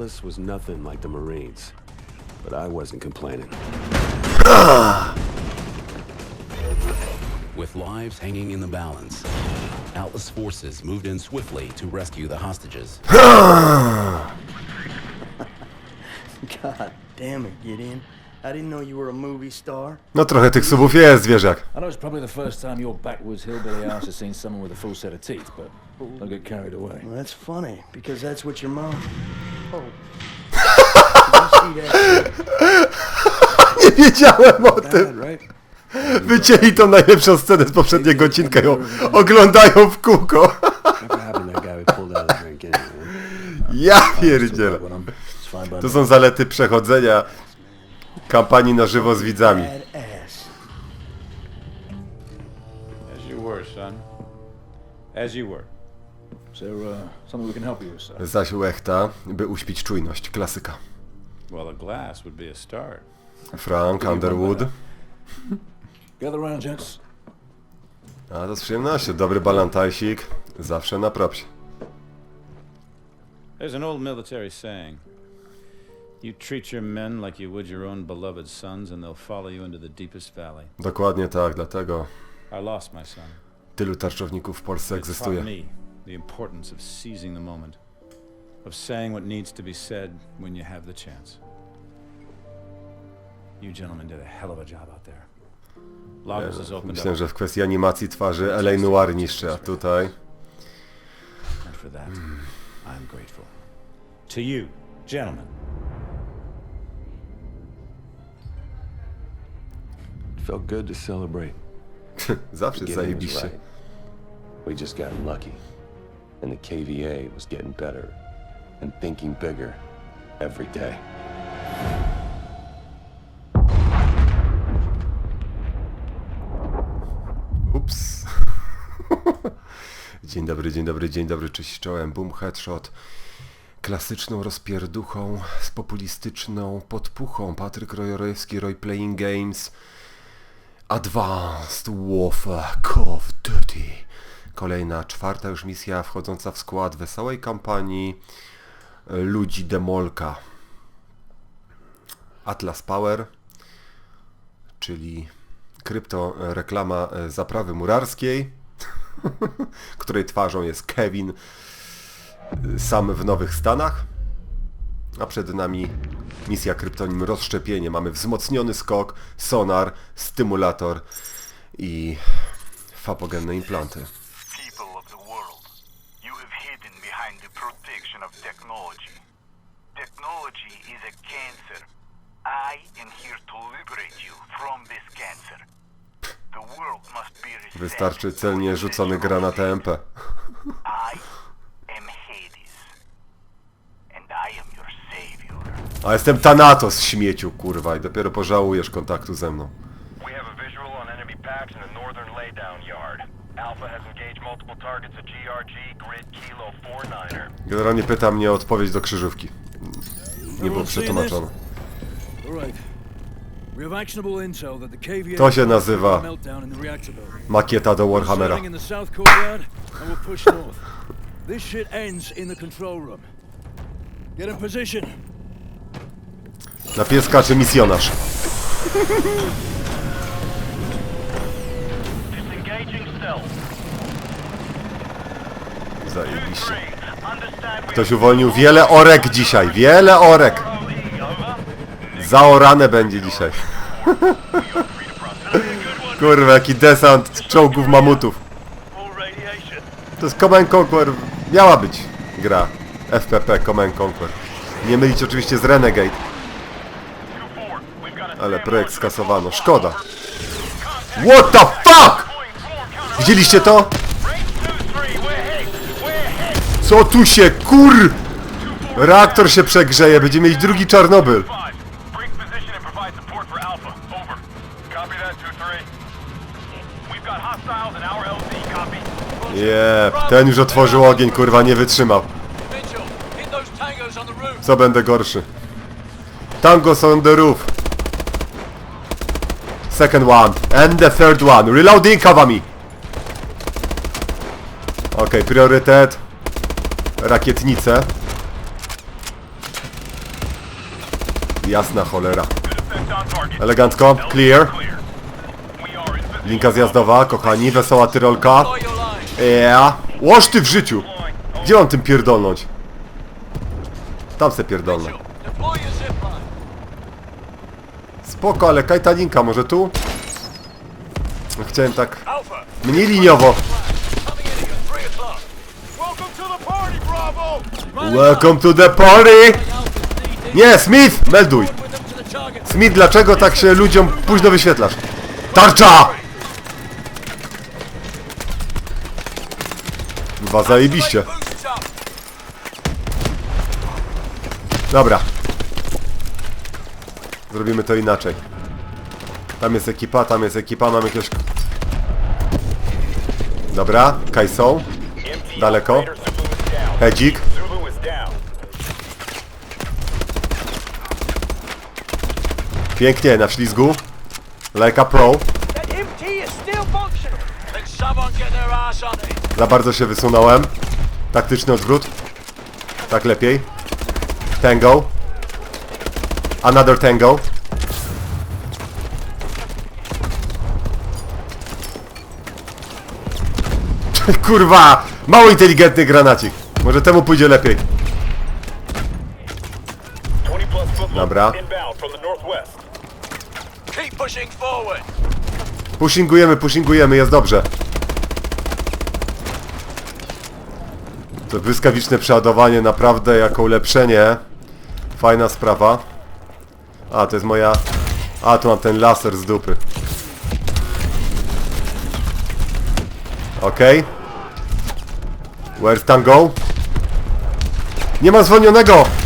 Atlas was nothing like the Marines. But I wasn't complaining. With lives hanging in the balance, Atlas forces moved in swiftly to rescue the hostages. God damn it, Gideon. I didn't know you were a movie star. No trochę tych subów jest, zwierzak. I know it's probably the first time your backwoods hillbilly ass has seen someone with a full set of teeth, but don't get carried away. Well, that's funny, because that's what your mom... Nie wiedziałem o tym. Wycięli tą najlepszą scenę z poprzedniego odcinka i ją oglądają w kółko. Ja pierdzielę. To są zalety przechodzenia kampanii na żywo z widzami. Badass. As you were, son. As you were. Is there uh, something we can help you with, sir? Zaś łechta, by uśpić czujność. Klasyka. Well, a glass would be a start. Frank Underwood. Gather round, gents. A to z przyjemnością. Dobry balantajsik. Zawsze na propsie. There's an old military saying. You treat your men like you would your own beloved sons, and they'll follow you into the deepest valley. Dokładnie tak, dlatego I lost my son. tylu tarczowników w Polsce It taught egzystuje. me the importance of seizing the moment, of saying what needs to be said when you have the chance. You gentlemen did a hell of a job out there. Lagos has opened Myślę, że w kwestii animacji twarzy LA Noir a tutaj... and for that, I'm grateful. To you, gentlemen. It felt good to celebrate. Zawsze zajebiście. We just got lucky. And the KVA was getting better and thinking bigger every day. Ups. dzień dobry, dzień dobry, dzień dobry, cześć czołem. Boom Headshot. Klasyczną rozpierduchą z populistyczną podpuchą. Patryk Rojorowski, Roy Playing Games. Advanced Warfare Call of Duty. Kolejna, czwarta już misja wchodząca w skład wesołej kampanii e, ludzi Demolka. Atlas Power, czyli krypto e, reklama e, zaprawy murarskiej, której twarzą jest Kevin sam w Nowych Stanach. A przed nami misja kryptonim rozszczepienie. Mamy wzmocniony skok, sonar, stymulator i fapogenne implanty. people of the world, you have hidden behind the protection of technology. Technology is a cancer. I am here to liberate you from this cancer. The world must be reset Wystarczy celnie rzucony granat. EMP. I am Hades. And I am your savior. A jestem Thanatos, śmieciu, kurwa, i dopiero pożałujesz kontaktu ze mną. We have a visual on enemy packs in the northern laydown yard. Generalnie pyta mnie o odpowiedź do krzyżówki. Nie było przetłumaczone. To się nazywa. Makieta do Warhammera. In the south Zajebiście. Ktoś uwolnił wiele orek dzisiaj, wiele orek. Zaorane będzie dzisiaj. Kurwa, jaki desant czołgów mamutów. To jest Command Conquer. Miała być gra. FPP Command Conquer. Nie mylić oczywiście z Renegade, 2-4. We've got a ale projekt skasowano. Szkoda. What the fuck? Widzieliście to? Co tu się kur... Reaktor się przegrzeje, będziemy mieć drugi Czarnobyl. Five. Break position and provide support for Alpha. Over. Copy that, 2-3. We've got hostiles in our LZ. Copy. Jep, ten już otworzył ogień, kurwa, nie wytrzymał. Co będę gorszy? Tangos on the roof. Second one. And the third one. Reloading, me. Okej, priorytet. Rakietnice. Jasna cholera. Elegancko, clear. Linka zjazdowa, kochani, wesoła tyrolka. Yeah. Łoż ty w życiu! Gdzie mam tym pierdolnąć? Tam se pierdolnę. Spoko, ale kajtaninka, może tu? Chciałem tak mniej liniowo. Coming in here. Three o'clock. Welcome to the party, Bravo. Welcome to the party! Nie, Smith! Melduj! Smith, dlaczego tak się ludziom późno wyświetlasz? Tarcza! Chyba zajebiście. Dobra. Zrobimy to inaczej. Tam jest ekipa, tam jest ekipa, mam jakiegoś... Dobra, Kajsą. Daleko. Hedzik. Zulu is down. Pięknie, na ślizgu. Like a pro. Za bardzo się wysunąłem. Taktyczny odwrót. Tak lepiej. Tango. Another tango. Kurwa! Mało inteligentny granacik. Może temu pójdzie lepiej. 20 plus foot Dobra. inbound from the northwest. Keep pushing forward. Pushingujemy, pushingujemy, jest dobrze. To błyskawiczne przeładowanie naprawdę jako ulepszenie. Fajna sprawa. A, to jest moja... A, tu mam ten laser z dupy. Okej. Where's Tango? Nie ma zwolnionego!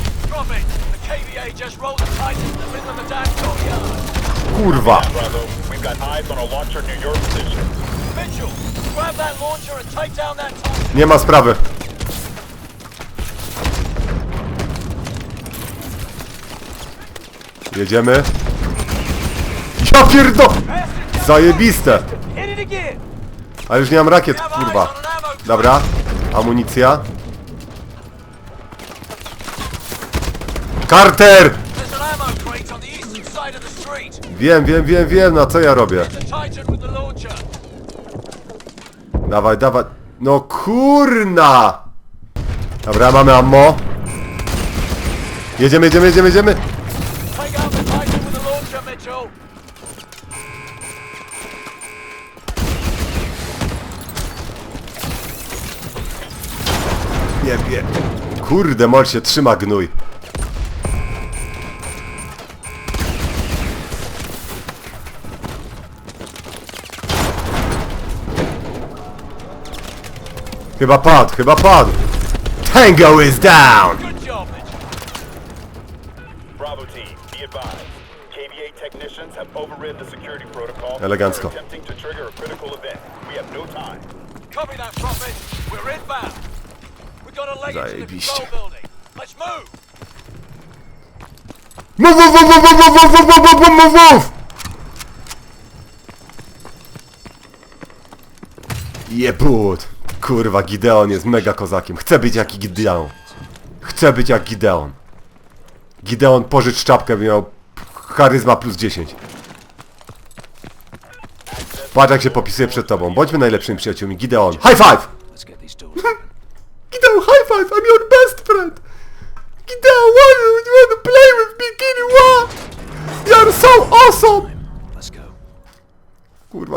kurwa! Nie ma sprawy. Jedziemy. Ja pierdo... Zajebiste! Ale już nie mam rakiet, kurwa. Dobra, amunicja. Carter! Wiem, wiem, wiem, wiem, na co ja robię. Dawaj, dawaj. No kurna! Dobra, mamy ammo. Jedziemy, jedziemy, jedziemy, jedziemy. Nie. Kurde, mol się trzyma gnój. Chyba padł, chyba padł. Tango is down! Good job, Mitchell. Bravo team, be advised. KVA technicians have overridden the security protocol. Elegancko. They're attempting to trigger a critical event. We have no time. Copy that, Prophet. We're inbound. We got a leg into the Zajebiście. control building. Let's move. Move, move, move, move, move, move, move, move, move, move, move! Jebut! Kurwa, Gideon jest mega kozakiem. Chcę być jak Gideon. Chcę być jak Gideon. Gideon pożycz czapkę, miał charyzma plus 10. Patrz jak się popisuje przed tobą. Bądźmy najlepszymi przyjaciółmi. Gideon. High five!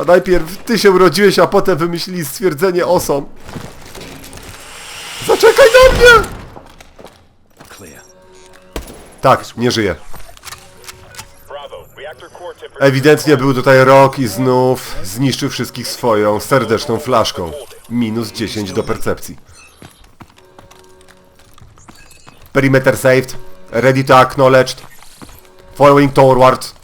Najpierw ty się urodziłeś, a potem wymyślili stwierdzenie osom. Zaczekaj na mnie! Clear. Tak, nie żyje. Ewidentnie był tutaj rok i znów zniszczył wszystkich swoją serdeczną flaszką. Minus 10 do percepcji. Perimeter saved. Ready to acknowledged. Following toward.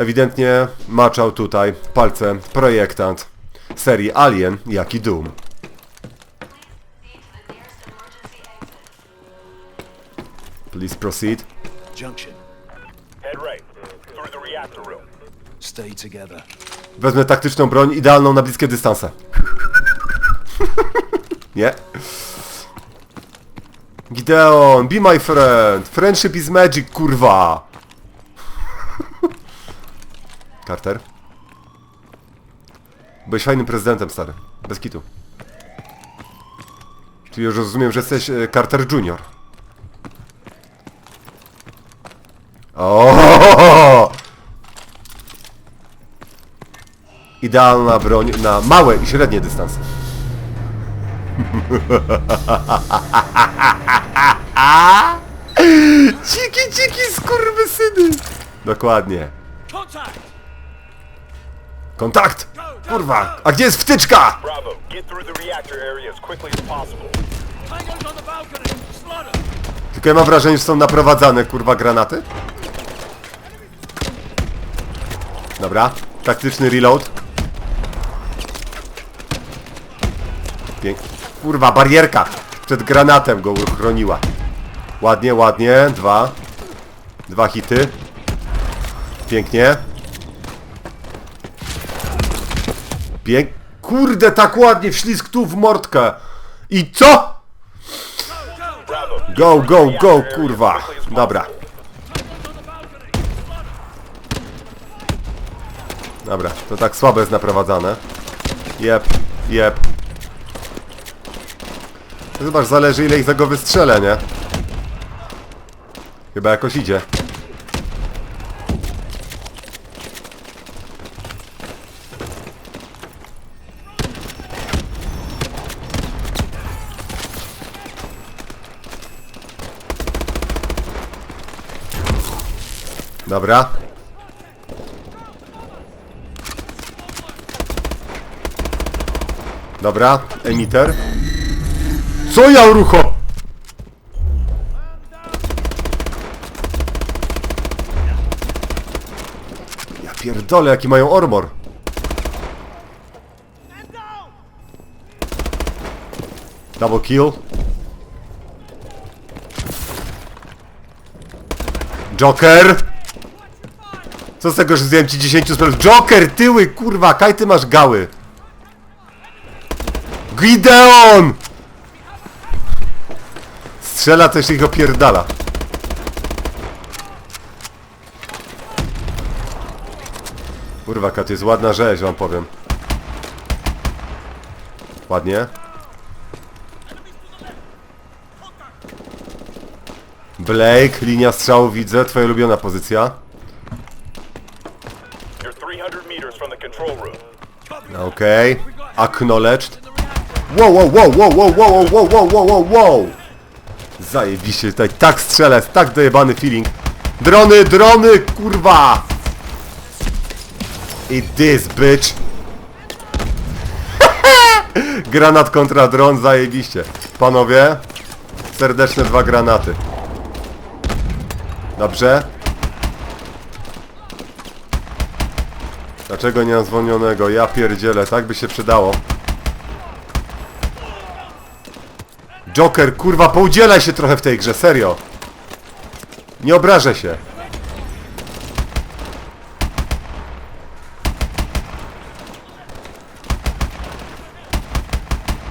Ewidentnie maczał tutaj palce projektant serii Alien, jak i Doom. Please proceed. Junction. Head right, through the reactor room. Stay together. Wezmę taktyczną broń, idealną na bliskie dystanse. Nie? Gideon, be my friend. Friendship is magic, kurwa. Carter? Byłeś fajnym prezydentem, stary. Bez kitu. Czyli już rozumiem, że jesteś e, Carter Junior. O! Idealna broń na małe i średnie dystanse. Ciki, ciki, skurwysyny! Dokładnie. Kontakt! Kurwa! A gdzie jest wtyczka? Bravo, get through the reactor area as quickly as possible. Tango's on the balcony. Slaughter. Tylko ja mam wrażenie, że są naprowadzane, kurwa, granaty. Dobra. Taktyczny reload. Pięk... Kurwa, barierka! Przed granatem go chroniła. Ładnie, ładnie. Dwa. Dwa hity. Pięknie. Pięk... Kurde, tak ładnie wślizg tu w mordkę. I co? Go, go, go, kurwa. Dobra. Dobra, to tak słabe jest naprowadzane. Jep, jep. Zobacz, zależy ile ich za go wystrzelę, nie? Chyba jakoś idzie. Dobra. Dobra, emiter. Co ja urucho? Ja pierdolę, jaki mają armor. Double kill. Joker! Co z tego, że zdjąłem ci 10 spelów? Joker, tyły, kurwa, kaj ty masz gały? Gideon! Strzela też ich opierdala. Kurwa, kat jest ładna rzeź, wam powiem. Ładnie. Blake, linia strzału widzę, twoja ulubiona pozycja. Okej. Acknowledged. Wow, wow, wow, wow, wow, wow, wow, wow, wow, wow, wow. Zajebiście tutaj, tak strzelę, tak dojebany feeling. Drony, drony, kurwa! I this, bitch. Granat kontra dron, zajebiście. Panowie, serdeczne dwa granaty. Dobrze. Dlaczego nie mam zwolnionego? Ja pierdzielę, tak by się przydało. Joker, kurwa, poudzielaj się trochę w tej grze, serio. Nie obrażę się.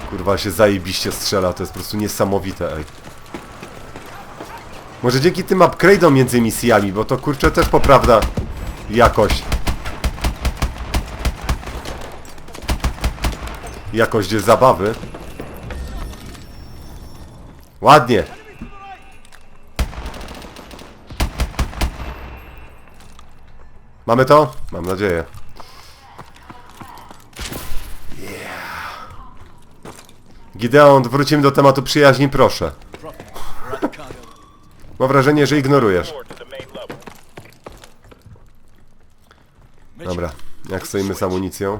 Kurwa, się zajebiście strzela, to jest po prostu niesamowite, ej. Może dzięki tym upgrade'om między misjami, bo to kurczę też poprawda jakość. Jakość zabawy. Ładnie. Mamy to? Mam nadzieję. Gideon, wrócimy do tematu przyjaźni, proszę. Mam wrażenie, że ignorujesz. Dobra, jak stoimy z amunicją?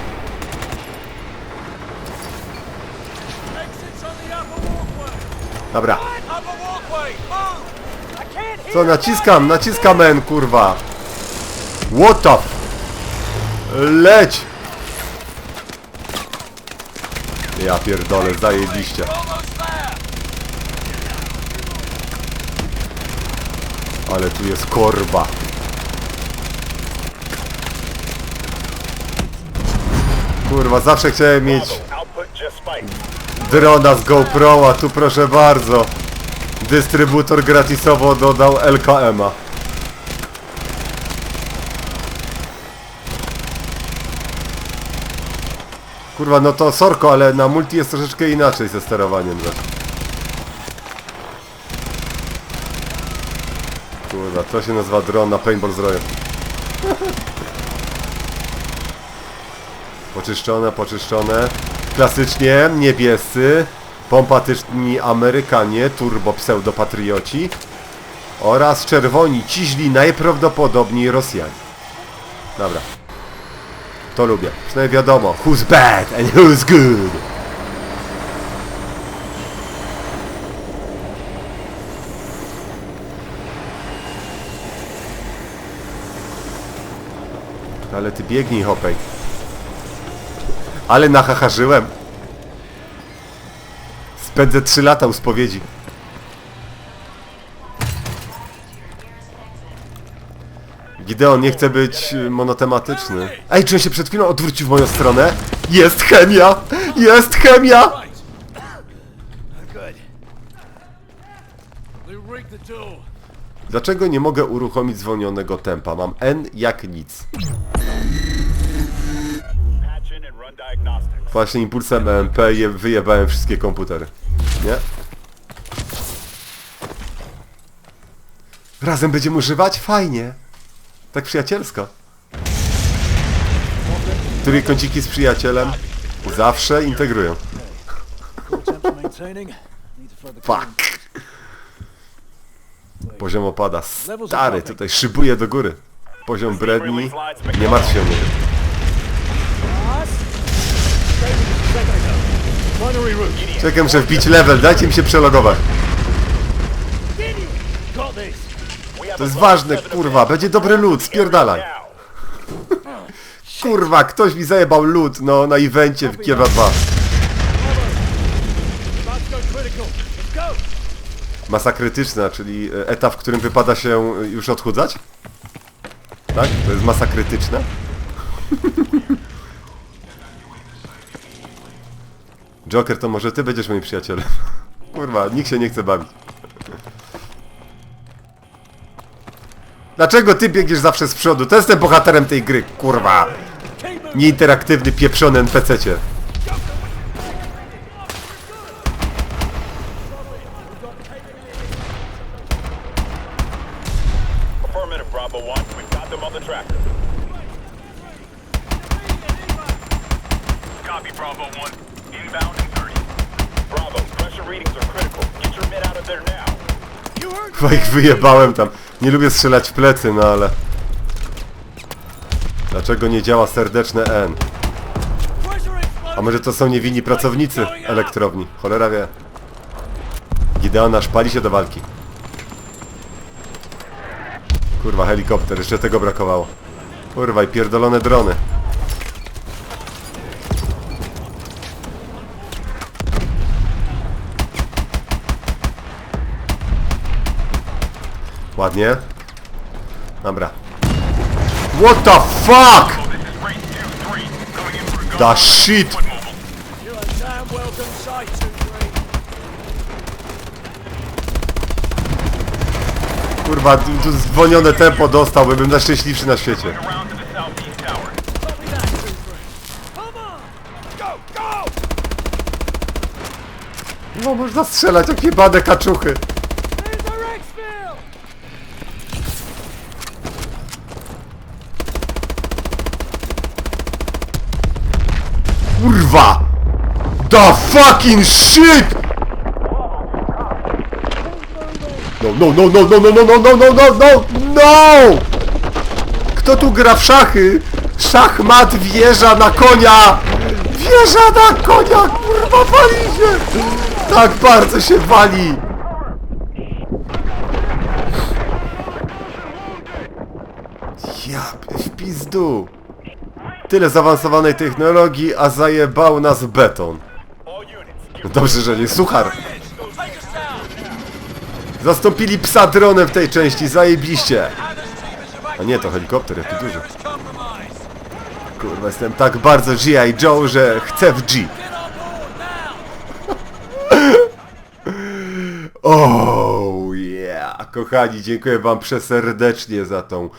Dobra. Co, naciskam, naciskam N, kurwa. What the. Leć! Ja pierdolę, zajebiście. Ale tu jest korba. Kurwa, zawsze chciałem mieć. Drona z GoPro, a tu proszę bardzo. Dystrybutor gratisowo dodał LKM-a. Kurwa, no to sorko, ale na multi jest troszeczkę inaczej ze sterowaniem. Kurwa, to się nazywa dron na paintball zrojem. Poczyszczone, poczyszczone. Klasycznie niebiescy, pompatyczni Amerykanie, turbo pseudopatrioci oraz czerwoni, ciźli najprawdopodobniej Rosjanie. Dobra. To lubię. Przynajmniej wiadomo, who's bad and who's good. Ale ty biegnij, Hopej. Ale nachacharzyłem. Spędzę 3 lata u spowiedzi. Gideon nie chce być y, monotematyczny. Ej, czy on się przed chwilą odwrócił w moją stronę? Jest chemia! Jest chemia! Dlaczego nie mogę uruchomić zwolnionego tempa? Mam N jak nic. Właśnie impulsem EMP je wyjebałem wszystkie komputery. Nie? Razem będziemy używać? Fajnie. Tak przyjacielsko. Trójkąciki z przyjacielem zawsze integrują. Fuck. Poziom opada. Stary, tutaj szybuje do góry. Poziom bredni. Nie martw się o. Czekam, muszę wbić level. Dajcie mi się przelogować. To jest ważne, kurwa. Będzie dobry lód. Spierdalaj. Kurwa, ktoś mi zajebał lód, no, na evencie w Kiewa 2. About to go critical. Let's go. Masa krytyczna, czyli e, etap, w którym wypada się e, już odchudzać? Tak? To jest masa krytyczna? Joker, to może ty będziesz moim przyjacielem. Kurwa, nikt się nie chce bawić. Dlaczego ty biegniesz zawsze z przodu? To jestem bohaterem tej gry, kurwa. Nieinteraktywny, pieprzony NPC-cie. Affirmative Bravo 1. We've got them on the tracker. Copy, Bravo 1. Inbound in 30. Bravo, pressure readings are critical. Get your men out of there now. Chyba ich wyjebałem tam. Nie lubię strzelać w plecy, no ale... Dlaczego nie działa serdeczne N? A może to są niewinni pracownicy elektrowni? Cholera wie. Gideon aż pali się do walki. Kurwa, helikopter, jeszcze tego brakowało. Kurwa, i pierdolone drony. Ładnie. Dobra. What the fuck? The shit! Kurwa, tu, tu zwolnione tempo dostał, bym najszczęśliwszy na świecie. No można strzelać, jakie bane kaczuchy. Kurwa! The fucking shit! No, no, no, no, no, no, no, no, no, no, no, no, no! Kto tu gra w szachy? Szachmat wjeżdża na konia! Wjeżdża na konia! Kurwa, wali się! Tak bardzo się wali! Ja, w pizdu. Tyle zaawansowanej technologii, a zajebał nas beton. Dobrze, że nie suchar. Zastąpili psa dronem w tej części, zajebiście. A nie, to helikopter, jaki duży. Kurwa, jestem tak bardzo G.I. Joe, że chcę w G. Oh yeah! Kochani, dziękuję wam przeserdecznie za tą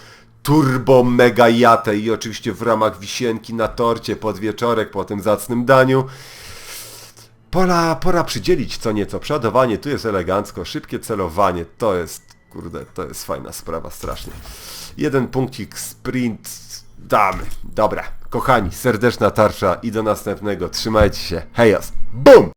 turbo mega jatę i oczywiście w ramach wisienki na torcie pod wieczorek po tym zacnym daniu. Pora, pora przydzielić co nieco. Przodowanie tu jest elegancko, szybkie celowanie to jest, kurde, to jest fajna sprawa strasznie. Jeden punkcik sprint damy. Dobra, kochani, serdeczna tarcza i do następnego. Trzymajcie się. Hejos. BUM!